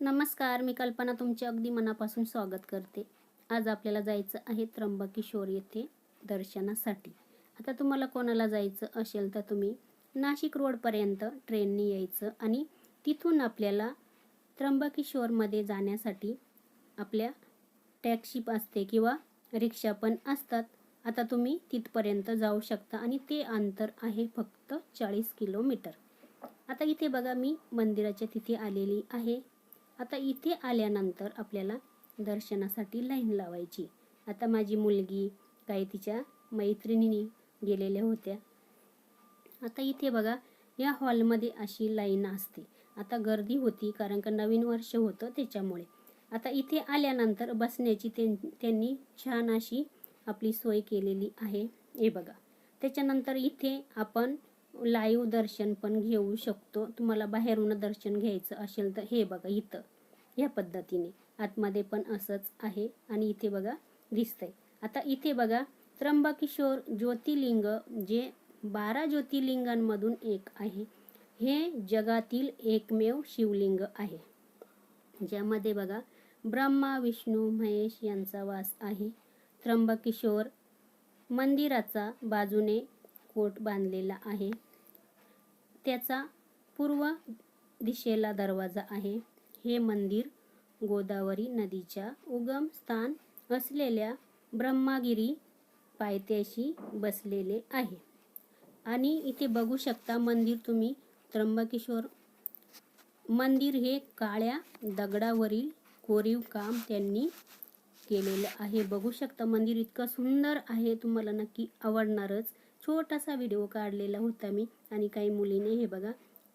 नमस्कार मी कल्पना तुमचे अगदी मनापासून स्वागत करते. आज आपल्याला जायचं आहे त्र्यंबकेश्वर येथे दर्शनासाठी. आता तुम्हाला कोणाला जायचं असेल तर तुम्ही नाशिक रोडपर्यंत ट्रेनने यायचं आणि तिथून आपल्याला त्र्यंबकेश्वरमध्ये जाण्यासाठी आपल्या टॅक्सी असते किंवा रिक्षा पण असतात. आता तुम्ही तिथपर्यंत जाऊ शकता आणि ते अंतर आहे फक्त चाळीस किलोमीटर. आता इथे बघा मी मंदिराच्या तिथे आलेली आहे. आता इथे आल्यानंतर आपल्याला दर्शनासाठी लाईन लावायची. आता माझी मुलगी काही तिच्या मैत्रिणींनी गेलेल्या होत्या. आता इथे बघा या हॉलमध्ये अशी लाईन असते. आता गर्दी होती कारण का नवीन वर्ष होतं त्याच्यामुळे. आता इथे आल्यानंतर बसण्याची त्यां- त्यांनी छान अशी आपली सोय केलेली आहे. हे बघा. त्याच्यानंतर इथे आपण लाईव्ह दर्शन पण घेऊ शकतो. तुम्हाला बाहेरून दर्शन घ्यायचं असेल तर हे बघा इथं या पद्धतीने. आतमध्ये पण असंच आहे आणि इथे बघा दिसतंय. आता इथे बघा त्र्यंबकिशोर ज्योतिर्लिंग जे बारा ज्योतिर्लिंगांमधून एक आहे हे जगातील एकमेव शिवलिंग आहे. ज्यामध्ये बघा ब्रह्मा विष्णू महेश यांचा वास आहे. त्र्यंबकिशोर मंदिराचा बाजूने कोट बांधलेला आहे. त्याचा पूर्व दिशेला दरवाजा आहे. हे मंदिर गोदावरी नदीच्या उगम स्थान असलेल्या ब्रह्मागिरी पायथ्याशी बसलेले आहे. आणि इथे बघू शकता मंदिर तुम्ही त्र्यंबकेश्वर. मंदिर हे काळ्या दगडावरील कोरीव काम त्यांनी केलेलं आहे. बघू शकता मंदिर इतकं सुंदर आहे तुम्हाला नक्की आवडणारच. छोटासा व्हिडिओ काढलेला होता मी आणि काही मुलीने हे बघा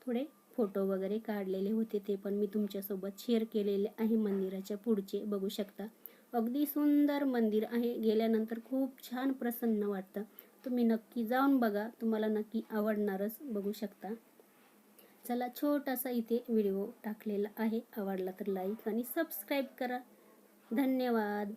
थोडे फोटो वगैरे काढलेले होते ते पण मी तुमच्यासोबत शेअर केलेले आहे मंदिराच्या पुढचे बघू शकता. अगदी सुंदर मंदिर आहे गेल्यानंतर खूप छान प्रसन्न वाटतं. तुम्ही नक्की जाऊन बघा तुम्हाला नक्की आवडणारच बघू शकता. चला छोटासा इथे व्हिडिओ टाकलेला आहे आवडला तर लाईक आणि सबस्क्राईब करा. धन्यवाद.